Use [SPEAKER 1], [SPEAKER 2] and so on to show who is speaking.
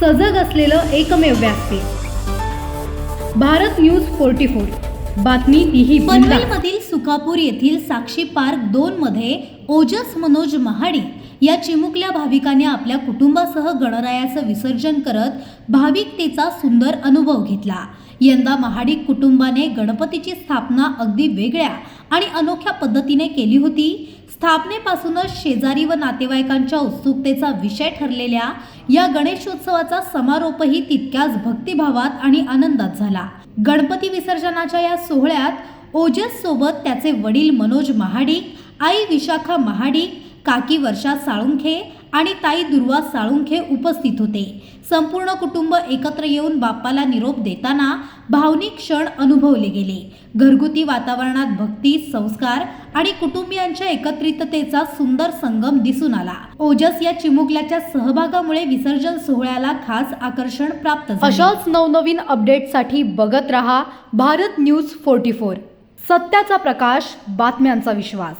[SPEAKER 1] सजग असलेलं एकमेव व्यासपीठ भारत न्यूज फोर्टी फोर. बातमी तीही
[SPEAKER 2] पनवेलमधील सुकापूर येथील साक्षी पार्क दोन मध्ये ओजस मनोज महाडी या चिमुकल्या भाविकाने आपल्या कुटुंबासह गणरायाचं विसर्जन करत भाविकतेचा सुंदर अनुभव घेतला. यंदा महाडिक कुटुंबाने गणपतीची स्थापना अगदी वेगळ्या आणि अनोख्या पद्धतीने केली होती. स्थापनेपासूनच शेजारी व नातेवाईकांच्या उत्सुकतेचा विषय ठरलेल्या या गणेशोत्सवाचा समारोपही तितक्याच भक्तिभावात आणि आनंदात झाला. गणपती विसर्जनाच्या या सोहळ्यात ओजस सोबत त्याचे वडील मनोज महाडिक आई विशाखा महाडिक काकी वर्षा साळुंखे आणि ताई दुर्वा साळुंखे उपस्थित होते. संपूर्ण कुटुंब एकत्र येऊन बाप्पाला निरोप देताना भावनिक क्षण अनुभवले गेले. घरगुती वातावरणात भक्ती संस्कार आणि कुटुंबियांच्या एकत्रिततेचा सुंदर संगम दिसून आला. ओजस या चिमुकल्याच्या सहभागामुळे विसर्जन सोहळ्याला खास आकर्षण प्राप्त
[SPEAKER 1] अशाच नवनवीन अपडेटसाठी बघत रहा भारत न्यूज फोर्टी फोर. सत्याचा प्रकाश बातम्यांचा विश्वास.